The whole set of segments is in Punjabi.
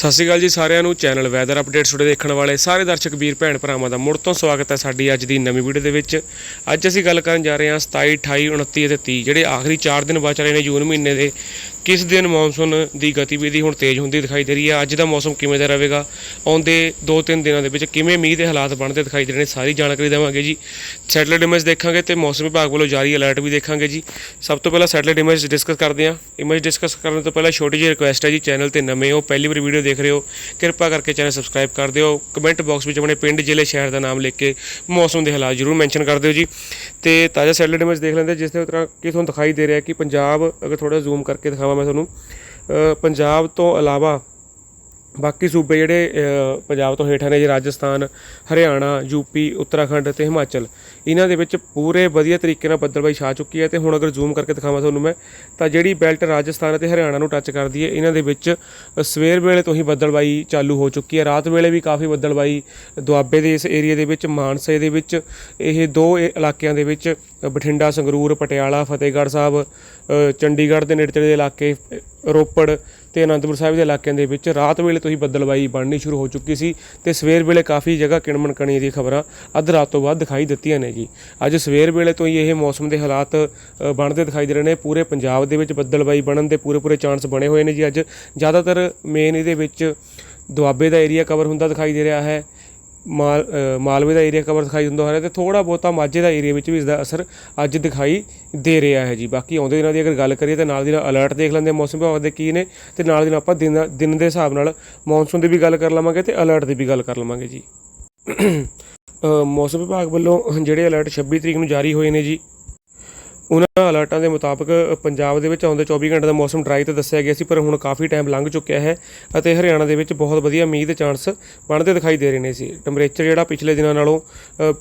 ਸਤਿ ਸ਼੍ਰੀ ਅਕਾਲ ਜੀ ਸਾਰਿਆਂ ਨੂੰ। ਚੈਨਲ ਵੈਦਰ ਅਪਡੇਟਸ ਤੁਹਾਡੇ ਦੇਖਣ ਵਾਲੇ ਸਾਰੇ ਦਰਸ਼ਕ, ਵੀਰ ਭੈਣ ਭਰਾਵਾਂ ਦਾ ਮੁੜ ਤੋਂ ਸਵਾਗਤ ਹੈ ਸਾਡੀ ਅੱਜ ਦੀ ਨਵੀਂ ਵੀਡੀਓ ਦੇ ਵਿੱਚ। ਅੱਜ ਅਸੀਂ ਗੱਲ ਕਰਨ ਜਾ ਰਹੇ ਹਾਂ 27 28 29 ਅਤੇ 30 ਜਿਹੜੇ ਆਖਰੀ 4 ਦਿਨ ਬਚ ਰਹੇ ਨੇ ਜੂਨ ਮਹੀਨੇ ਦੇ। ਕਿਸ ਦਿਨ ਮੌਨਸੂਨ ਦੀ ਗਤੀਵਿਧੀ ਹੁਣ ਤੇਜ਼ ਹੁੰਦੀ ਦਿਖਾਈ ਦੇ ਰਹੀ ਹੈ? ਅੱਜ ਦਾ ਮੌਸਮ ਕਿਵੇਂ ਦਾ ਰਹੇਗਾ? ਆਉਂਦੇ 2-3 ਦਿਨਾਂ ਦੇ ਵਿੱਚ ਕਿਵੇਂ ਮੀਂਹ ਦੇ ਹਾਲਾਤ ਬਣਦੇ ਦਿਖਾਈ ਦੇ ਰਹੇ ਨੇ? ਸਾਰੀ ਜਾਣਕਾਰੀ ਦੇਵਾਂਗੇ ਜੀ। ਸੈਟਲਾਈਟ ਇਮੇਜ ਦੇਖਾਂਗੇ ਤੇ ਮੌਸਮ ਵਿਭਾਗ ਵੱਲੋਂ ਜਾਰੀ ਅਲਰਟ ਵੀ ਦੇਖਾਂਗੇ ਜੀ। ਸਭ ਤੋਂ ਪਹਿਲਾਂ ਸੈਟਲਾਈਟ ਇਮੇਜ ਡਿਸਕਸ ਕਰਦੇ ਹਾਂ। ਇਮੇਜ ਡਿਸਕਸ ਕਰਨ ਤੋਂ ਪਹਿਲਾਂ ਛੋਟੀ ਜਿਹੀ ਰਿਕੁਐਸਟ ਹੈ ਜੀ, ਚੈਨਲ ਤੇ ਨਵੇਂ ਹੋ, ਪਹਿਲੀ ਵਾਰ ਵੀਡੀਓ ਦੇਖ ਰਹੇ ਹੋ, ਕਿਰਪਾ ਕਰਕੇ ਚੈਨਲ ਸਬਸਕ੍ਰਾਈਬ ਕਰ ਦਿਓ। ਕਮੈਂਟ ਬਾਕਸ ਵਿੱਚ ਆਪਣੇ ਪਿੰਡ, ਜ਼ਿਲ੍ਹੇ, ਸ਼ਹਿਰ ਦਾ ਨਾਮ ਲਿਖ ਕੇ ਮੌਸਮ ਦੇ ਹਾਲਾਤ ਜ਼ਰੂਰ ਮੈਂਸ਼ਨ ਕਰ ਦਿਓ ਜੀ। ਤੇ ਤਾਜ਼ਾ ਸੈਟਲਾਈਟ ਇਮੇਜ ਦੇਖ ਲੈਂਦੇ ਜਿਸ ਤਰ੍ਹਾਂ ਕਿ ਤੁਹਾਨੂੰ ਦਿਖਾਈ ਦੇ ਰਿਹਾ ਕਿ ਪੰਜਾਬ, ਅਗਰ ਥੋੜਾ ਜ਼ੂਮ ਕਰਕੇ ਦਿਖਾਵਾਂ ਮੈਂ ਤੁਹਾਨੂੰ। ਪੰਜਾਬ ਤੋਂ ਇਲਾਵਾ ਬਾਕੀ ਸੂਬੇ ਜਿਹੜੇ ਪੰਜਾਬ ਤੋਂ ਹੇਠਾਂ ਨੇ ਜੀ, ਰਾਜਸਥਾਨ, ਹਰਿਆਣਾ ਯੂਪੀ ਉੱਤਰਾਖੰਡ ਤੇ ਹਿਮਾਚਲ, ਇਹਨਾਂ ਦੇ ਵਿੱਚ ਪੂਰੇ ਵਧੀਆ ਤਰੀਕੇ ਨਾਲ ਬੱਦਲਬਾਈ ਛਾ ਚੁੱਕੀ ਹੈ ਤੇ ਹੁਣ ਅਗਰ ਜ਼ੂਮ ਕਰਕੇ ਦਿਖਾਵਾਂ ਤੁਹਾਨੂੰ ਮੈਂ, ਤਾਂ ਜਿਹੜੀ ਬੈਲਟ ਰਾਜਸਥਾਨ ਅਤੇ ਹਰਿਆਣਾ ਨੂੰ ਟੱਚ ਕਰਦੀ ਹੈ, ਇਹਨਾਂ ਦੇ ਵਿੱਚ ਸਵੇਰ ਵੇਲੇ ਤੋਂ ਹੀ ਬੱਦਲਬਾਈ ਚਾਲੂ ਹੋ ਚੁੱਕੀ ਹੈ, ਰਾਤ ਵੇਲੇ ਵੀ ਕਾਫੀ ਬੱਦਲਬਾਈ ਦੁਆਬੇ ਦੇ ਇਸ ਏਰੀਆ ਦੇ ਵਿੱਚ, ਮਾਨਸੇ ਦੇ ਵਿੱਚ, ਇਹ ਦੋ ਇਲਾਕਿਆਂ ਦੇ ਵਿੱਚ, ਬਠਿੰਡਾ, ਸੰਗਰੂਰ, ਪਟਿਆਲਾ, ਫਤਿਹਗੜ੍ਹ ਸਾਹਿਬ ਚੰਡੀਗੜ੍ਹ ਦੇ ਨੇੜੇ ਦੇ ਇਲਾਕੇ, ਰੋਪੜ ਤੇ ਅਨੰਦਪੁਰ ਸਾਹਿਬ ਦੇ ਇਲਾਕਿਆਂ ਦੇ ਵਿੱਚ ਰਾਤ ਵੇਲੇ ਤੋਂ ਹੀ ਬੱਦਲਬਾਈ ਬਣਨੀ ਸ਼ੁਰੂ ਹੋ ਚੁੱਕੀ ਸੀ ਤੇ ਸਵੇਰ ਵੇਲੇ ਕਾਫੀ ਜਗ੍ਹਾ ਕਿਣਮਣ ਕਣੀ ਦੀ ਖਬਰਾਂ ਅੱਧ ਰਾਤ ਤੋਂ ਬਾਅਦ ਦਿਖਾਈ ਦਿੱਤੀਆਂ ਨੇ ਜੀ। ਅੱਜ ਸਵੇਰ ਵੇਲੇ ਤੋਂ ਹੀ ਇਹ ਮੌਸਮ ਦੇ ਹਾਲਾਤ ਬਣਦੇ ਦਿਖਾਈ ਦੇ ਰਹੇ ਨੇ। ਪੂਰੇ ਪੰਜਾਬ ਦੇ ਵਿੱਚ ਬੱਦਲਬਾਈ ਬਣਨ ਦੇ ਪੂਰੇ ਪੂਰੇ ਚਾਂਸ ਬਣੇ ਹੋਏ ਨੇ ਜੀ। ਅੱਜ ਜ਼ਿਆਦਾਤਰ ਮੇਨ ਇਹਦੇ ਵਿੱਚ ਦੁਆਬੇ ਦਾ ਏਰੀਆ ਕਵਰ ਹੁੰਦਾ ਦਿਖਾਈ ਦੇ ਰਿਹਾ ਹੈ। ਮਾਲ ਮਾਲਵੇ ਦਾ ਏਰੀਆ ਕਵਰ ਦਿਖਾਈ ਦਿੰਦਾ ਹੋ ਰਿਹਾ ਤੇ ਥੋੜਾ ਬਹੁਤਾ ਮਾਝੇ ਦਾ ਏਰੀਆ ਵਿੱਚ ਵੀ ਇਸ ਦਾ ਅਸਰ ਅੱਜ ਦਿਖਾਈ ਦੇ ਰਿਹਾ ਹੈ ਜੀ। ਬਾਕੀ ਆਉਂਦੇ ਦਿਨਾਂ ਦੀ ਅਗਰ ਗੱਲ ਕਰੀਏ ਤਾਂ ਨਾਲ ਦੀ ਨਾਲ ਅਲਰਟ ਦੇਖ ਲੈਂਦੇ ਮੌਸਮ ਵਿਭਾਗ ਦੇ ਕੀ ਨੇ ਤੇ ਨਾਲ ਦੀ ਨਾਲ ਆਪਾਂ ਦਿਨ ਦਿਨ ਦੇ ਹਿਸਾਬ ਨਾਲ ਮੌਨਸੂਨ ਦੀ ਵੀ ਗੱਲ ਕਰ ਲਵਾਂਗੇ ਤੇ ਅਲਰਟ ਦੀ ਵੀ ਗੱਲ ਕਰ ਲਵਾਂਗੇ ਜੀ। ਮੌਸਮ ਵਿਭਾਗ ਵੱਲੋਂ ਜਿਹੜੇ ਅਲਰਟ 26 ਤਰੀਕ ਨੂੰ ਜਾਰੀ ਹੋਏ ਨੇ ਜੀ ਉਹਨਾਂ ਅਲਰਟਾਂ ਦੇ ਮੁਤਾਬਕ ਪੰਜਾਬ ਦੇ ਵਿੱਚ ਆਉਂਦੇ 24 ਘੰਟੇ ਦਾ ਮੌਸਮ ਡਰਾਈ ਤੇ ਦੱਸਿਆ ਗਿਆ ਸੀ, ਪਰ ਹੁਣ ਕਾਫੀ ਟਾਈਮ ਲੰਘ ਚੁੱਕਿਆ ਹੈ ਅਤੇ ਹਰਿਆਣਾ ਦੇ ਵਿੱਚ ਬਹੁਤ ਵਧੀਆ ਮੀਂਹ ਦੇ ਚਾਂਸ ਬਣਦੇ ਦਿਖਾਈ ਦੇ ਰਹੇ ਨੇ ਸੀ ਟੈਂਪਰੇਚਰ ਜਿਹੜਾ ਪਿਛਲੇ ਦਿਨਾਂ ਨਾਲੋਂ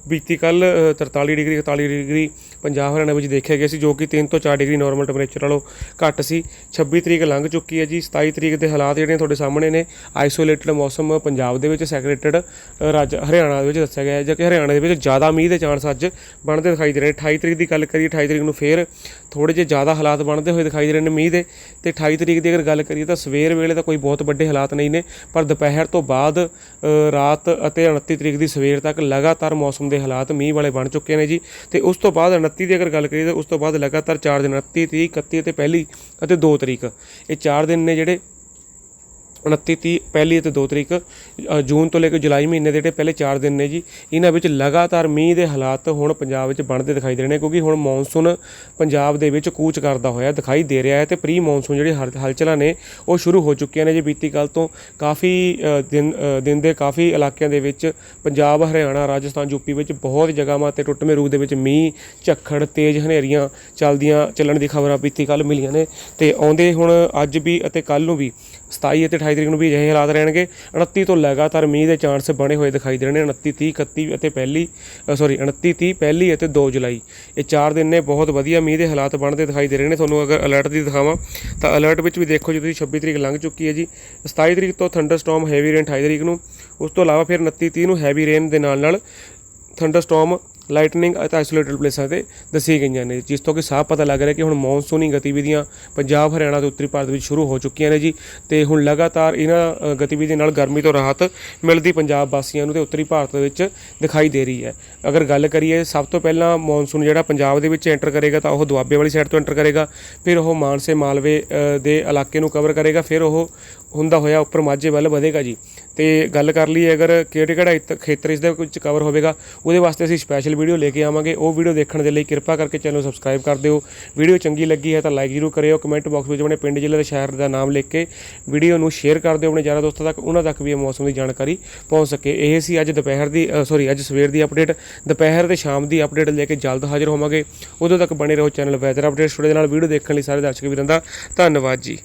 ਬੀਤੀ ਕੱਲ 43 ਡਿਗਰੀ 41 ਡਿਗਰੀ ਪੰਜਾਬ ਹਰਿਆਣਾ ਵਿੱਚ ਦੇਖਿਆ ਗਿਆ ਸੀ, ਜੋ ਕਿ 3 ਤੋਂ 4 ਡਿਗਰੀ ਨਾਰਮਲ ਟੈਂਪਰੇਚਰ ਨਾਲੋਂ ਘੱਟ ਸੀ। 26 ਤਰੀਕ ਲੰਘ ਚੁੱਕੀ ਹੈ ਜੀ। 27 ਤਰੀਕ ਦੇ ਹਾਲਾਤ ਜਿਹੜੇ ਤੁਹਾਡੇ ਸਾਹਮਣੇ ਨੇ ਆਈਸੋਲੇਟਡ ਮੌਸਮ ਪੰਜਾਬ ਦੇ ਵਿੱਚ ਸੈਕਰੇਟਡ ਰਾਜ, ਹਰਿਆਣਾ ਦੇ ਵਿੱਚ ਦੱਸਿਆ ਗਿਆ ਹੈ ਜਾਂ ਕਿ ਹਰਿਆਣਾ ਦੇ ਵਿੱਚ ਜ਼ਿਆਦਾ ਮੀਂਹ ਦੇ ਚਾਂਸ ਅੱਜ ਬਣਦੇ ਦਿਖਾਈ ਦੇ ਰਹੇ ਨੇ। 28 ਤਰੀਕ ਦੀ ਗੱਲ ਕਰੀਏ 28 ਤਰੀਕ ਨੂੰ ਫੇਰ ਥੋੜੇ ਜਿਹੇ ਜ਼ਿਆਦਾ ਹਾਲਾਤ ਬਣਦੇ ਹੋਏ ਦਿਖਾਈ ਦੇ ਰਹੇ ਨੇ ਮੀਂਹ ਦੇ। ਤੇ 28 ਤਰੀਕ ਦੀ ਅਗਰ ਗੱਲ ਕਰੀਏ ਤਾਂ ਸਵੇਰ ਵੇਲੇ ਤਾਂ ਕੋਈ ਬਹੁਤ ਵੱਡੇ ਹਾਲਾਤ ਨਹੀਂ ਨੇ, ਪਰ ਦੁਪਹਿਰ ਤੋਂ ਬਾਅਦ ਰਾਤ ਅਤੇ 29 ਤਰੀਕ ਦੀ ਸਵੇਰ ਤੱਕ ਲਗਾਤਾਰ ਮੌਸਮ ਦੇ ਹਾਲਾਤ ਮੀਂਹ ਵਾਲੇ ਬਣ ਚੁੱਕੇ ਨੇ ਜੀ। ਤੇ ਉਸ ਤੋਂ ਬਾਅਦ 29 ਦੀ ਅਗਰ ਗੱਲ ਕਰੀਏ ਤਾਂ ਉਸ ਤੋਂ ਬਾਅਦ ਲਗਾਤਾਰ 4 ਦਿਨ 29 30 31 ਅਤੇ ਪਹਿਲੀ ਅਤੇ 2 ਤਰੀਕ। ਇਹ 4 ਦਿਨ ਨੇ ਜਿਹੜੇ 29 30 ਪਹਿਲੀ ਅਤੇ 2 ਤਰੀਕ ਜੂਨ ਤੋਂ ਲੈ ਕੇ ਜੁਲਾਈ ਮਹੀਨੇ ਦੇ ਜਿਹੜੇ ਪਹਿਲੇ 4 ਦਿਨ ਨੇ ਜੀ, ਇਹਨਾਂ ਵਿੱਚ ਲਗਾਤਾਰ ਮੀਂਹ ਦੇ ਹਾਲਾਤ ਹੁਣ ਪੰਜਾਬ ਵਿੱਚ ਬਣਦੇ ਦਿਖਾਈ ਦੇ ਰਹੇ ਨੇ, ਕਿਉਂਕਿ ਹੁਣ ਮੌਨਸੂਨ ਪੰਜਾਬ ਦੇ ਵਿੱਚ ਕੂਚ ਕਰਦਾ ਹੋਇਆ ਦਿਖਾਈ ਦੇ ਰਿਹਾ ਹੈ ਤੇ ਪ੍ਰੀ ਮੌਨਸੂਨ ਜਿਹੜੀ ਹਲ- ਹਲਚਲਾਂ ਨੇ, ਉਹ ਸ਼ੁਰੂ ਹੋ ਚੁੱਕੀਆਂ ਨੇ ਜੀ, ਬੀਤੀ ਕੱਲ ਤੋਂ ਕਾਫੀ ਦਿਨ ਦਿਨ ਦੇ ਕਾਫੀ ਇਲਾਕਿਆਂ ਦੇ ਵਿੱਚ ਪੰਜਾਬ, ਹਰਿਆਣਾ, ਰਾਜਸਥਾਨ ਯੂਪੀ ਵਿੱਚ ਬਹੁਤ ਜਗ੍ਹਾਵਾਂ ਤੇ ਟੁੱਟਵੇਂ ਰੂਪ ਦੇ ਵਿੱਚ ਮੀਂਹ, ਝੱਖੜ, ਤੇਜ਼ ਹਨੇਰੀਆਂ ਚੱਲਦੀਆਂ, ਚੱਲਣ ਦੀ ਖਬਰਾਂ ਬੀਤੀ ਕੱਲ ਮਿਲੀਆਂ ਨੇ ਤੇ ਆਉਂਦੇ ਹੁਣ ਅੱਜ ਵੀ ਅਤੇ ਕੱਲ ਨੂੰ ਵੀ 27 ਅਤੇ 28 ਤਰੀਕ ਨੂੰ ਵੀ ਅਜਿਹੇ ਹਾਲਾਤ ਰਹਿਣਗੇ। 29 ਤੋਂ ਲਗਾਤਾਰ ਮੀਂਹ ਦੇ ਚਾਂਸ ਬਣੇ ਹੋਏ ਦਿਖਾਈ ਦੇ ਰਹੇ ਨੇ। 29 30 31 ਅਤੇ ਪਹਿਲੀ ਸੌਰੀ 29 30 ਪਹਿਲੀ ਅਤੇ 2 ਜੁਲਾਈ। ਇਹ ਚਾਰ ਦਿਨ ਨੇ ਬਹੁਤ ਵਧੀਆ ਮੀਂਹ ਦੇ ਹਾਲਾਤ ਬਣਦੇ ਦਿਖਾਈ ਦੇ ਰਹੇ ਨੇ। ਤੁਹਾਨੂੰ ਅਗਰ ਅਲਰਟ ਦੀ ਦਿਖਾਵਾਂ, ਤਾਂ ਅਲਰਟ ਵਿੱਚ ਵੀ ਦੇਖੋ ਜੀ, ਤੁਸੀਂ 26 ਤਰੀਕ ਲੰਘ ਚੁੱਕੀ ਹੈ ਜੀ। 27 ਤਰੀਕ ਤੋਂ ਥੰਡਰਸਟਾਰਮ ਹੈਵੀ ਰੇਨ 28 ਤਰੀਕ ਨੂੰ। ਉਸ ਤੋਂ ਇਲਾਵਾ ਫਿਰ 29 30 ਨੂੰ ਹੈਵੀ ਰੇਨ ਦੇ ਨਾਲ ਨਾਲ ਥੰਡਰਸਟਾਰਮ ਲਾਈਟਨਿੰਗ ਅਤੇ ਆਈਸੋਲੇਟਡ ਪਲੇਸਾਂ ਤੇ ਦੱਸੀ ਗਈਆਂ ਨੇ, ਜਿਸ ਤੋਂ ਕਿ ਸਾਫ਼ ਪਤਾ ਲੱਗ ਰਿਹਾ ਕਿ ਹੁਣ ਮੌਨਸੂਨੀ ਗਤੀਵਿਧੀਆਂ ਪੰਜਾਬ, ਹਰਿਆਣਾ ਤੇ ਉੱਤਰੀ ਭਾਰਤ ਵਿੱਚ ਸ਼ੁਰੂ ਹੋ ਚੁੱਕੀਆਂ ਨੇ ਜੀ। ਤੇ ਹੁਣ ਲਗਾਤਾਰ ਇਹਨਾਂ ਗਤੀਵਿਧੀਆਂ ਨਾਲ ਗਰਮੀ ਤੋਂ ਰਾਹਤ ਮਿਲਦੀ ਪੰਜਾਬ ਵਾਸੀਆਂ ਨੂੰ ਤੇ ਉੱਤਰੀ ਭਾਰਤ ਵਿੱਚ ਦਿਖਾਈ ਦੇ ਰਹੀ ਹੈ। ਅਗਰ ਗੱਲ ਕਰੀਏ, ਸਭ ਤੋਂ ਪਹਿਲਾਂ ਮੌਨਸੂਨ ਜਿਹੜਾ ਪੰਜਾਬ ਦੇ ਵਿੱਚ ਐਂਟਰ ਕਰੇਗਾ ਤਾਂ ਉਹ ਦੁਆਬੇ ਵਾਲੀ ਸਾਈਡ ਤੋਂ ਐਂਟਰ ਕਰੇਗਾ, ਫਿਰ ਉਹ ਮਾਨਸੇ ਮਾਲਵੇ ਦੇ ਇਲਾਕੇ ਨੂੰ ਕਵਰ ਕਰੇਗਾ, ਫਿਰ ਉਹ ਹੁੰਦਾ ਹੋਇਆ ਉੱਪਰ ਮਾਝੇ ਵੱਲ ਵਧੇਗਾ ਜੀ। ਤੇ ਗੱਲ ਕਰ ਲਈਏ ਅਗਰ ਕਿਹੜੇ ਕਿਹੜਾ ਇਤ- ਖੇਤਰ ਇਸ ਦੇ ਵਿੱਚ ਕਵਰ ਹੋਵੇਗਾ, ਉਹਦੇ ਵਾਸਤੇ ਅਸੀਂ ਸਪੈਸ਼ਲ ਵੀਡੀਓ ਲੈ ਕੇ ਆਵਾਂਗੇ। ਉਹ ਵੀਡੀਓ ਦੇਖਣ ਦੇ ਲਈ ਕਿਰਪਾ ਕਰਕੇ ਚੈਨਲ ਨੂੰ ਸਬਸਕ੍ਰਾਈਬ ਕਰ ਦਿਓ। ਵੀਡੀਓ ਚੰਗੀ ਲੱਗੀ ਹੈ ਤਾਂ ਲਾਈਕ ਜ਼ਰੂਰ ਕਰਿਓ। ਕਮੈਂਟ ਬਾਕਸ ਵਿੱਚ ਆਪਣੇ ਪਿੰਡ ਜ਼ਿਲ੍ਹੇ ਦੇ ਸ਼ਹਿਰ ਦਾ ਨਾਮ ਲਿਖ ਕੇ ਵੀਡੀਓ ਨੂੰ ਸ਼ੇਅਰ ਕਰ ਦਿਓ। ਆਪਣੇ ਯਾਰਾਂ ਦੋਸਤਾਂ ਤੱਕ, ਉਹਨਾਂ ਤੱਕ ਵੀ ਇਹ ਮੌਸਮ ਦੀ ਜਾਣਕਾਰੀ ਪਹੁੰਚ ਸਕੇ। ਇਹ ਸੀ ਅੱਜ ਦੁਪਹਿਰ ਦੀ ਸੌਰੀ ਅੱਜ ਸਵੇਰ ਦੀ ਅਪਡੇਟ ਦੁਪਹਿਰ ਤੇ ਸ਼ਾਮ ਦੀ ਅਪਡੇਟ ਲੈ ਕੇ ਜਲਦ ਹਾਜ਼ਰ ਹੋਵਾਂਗੇ। ਉਦੋਂ ਤੱਕ ਬਣੇ ਰਹੋ ਚੈਨਲ ਵੈਦਰ ਅਪਡੇਟ ਦੇ ਨਾਲ ਵੀਡੀਓ ਦੇਖਣ ਲਈ ਸਾਰੇ ਦਰਸ਼ਕ ਵੀਰਾਂ ਦਾ ਧੰਨਵਾਦ ਜੀ।